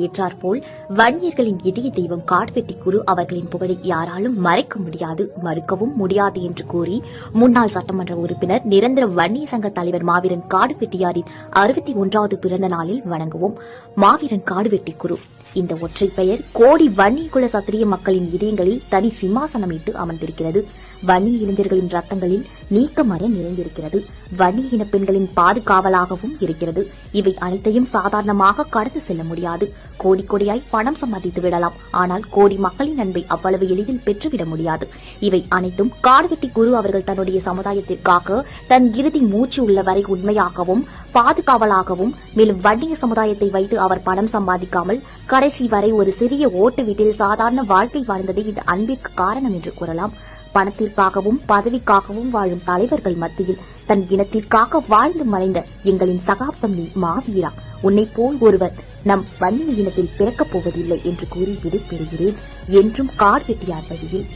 ஏற்றாற்போல் வன்னியர்களின் இதய தெய்வம் காட்வெட்டி குரு அவர்களின் புகழை யாராலும் மறைக்க முடியாது மறுக்கவும் முடியாது என்று கூறி முன்னாள் சட்டமன்ற உறுப்பினர் நிரந்தர வன்னிய சங்க தலைவர் மாவீரன் காடுவெட்டியாரின் அறுபத்தி ஒன்றாவது பிறந்த நாளில் வணங்குவோம். மாவீரன் காடுவெட்டி குரு. இந்த ஒற்றை பெயர் கோடி வன்னிய குல சத்திரிய மக்களின் இதயங்களில் தனி சிம்மாசனமிட்டு அமர்ந்திருக்கிறது. வன்னி இளைஞர்களின் ரத்தங்களில் நீக்கமற நிறைந்திருக்கிறது. வன்னி இன பெண்களின் பாதுகாவலாகவும் இருக்கிறது. இவை அனைத்தையும் சாதாரணமாக கடந்து செல்ல முடியாது. கோடி கோடியாய் பணம் சம்பாதித்து விடலாம். ஆனால் கோடி மக்களின் அன்பை அவ்வளவு எளிதில் பெற்றுவிட முடியாது. இவை அனைத்தும் காடுவெட்டி குரு அவர்கள் தன்னுடைய சமுதாயத்திற்காக தன் இறுதி மூச்சு உள்ள வரை உண்மையாகவும் பாதுகாவலாகவும் மேலும் வன்னிய சமுதாயத்தை வைத்து அவர் பணம் சம்பாதிக்காமல் கடைசி வரை ஒரு சிறிய ஓட்டு வீட்டில் சாதாரண வாழ்க்கை வாழ்ந்ததே இந்த அன்பிற்கு காரணம் என்று கூறலாம். பணத்திற்காகவும் பதவிக்காகவும் வாழும் தலைவர்கள் மத்தியில் தன் இனத்திற்காக வாழ்ந்து மறைந்த எங்களின் சகாப்தம் நீ மாவீரா. உன்னை போல் ஒருவர் நம் வன்னிய இனத்தில் பிறக்கப் போவதில்லை என்று கூறி விடைபெறுகிறேன் என்றும் கார்வெட்டியார் வழியில்.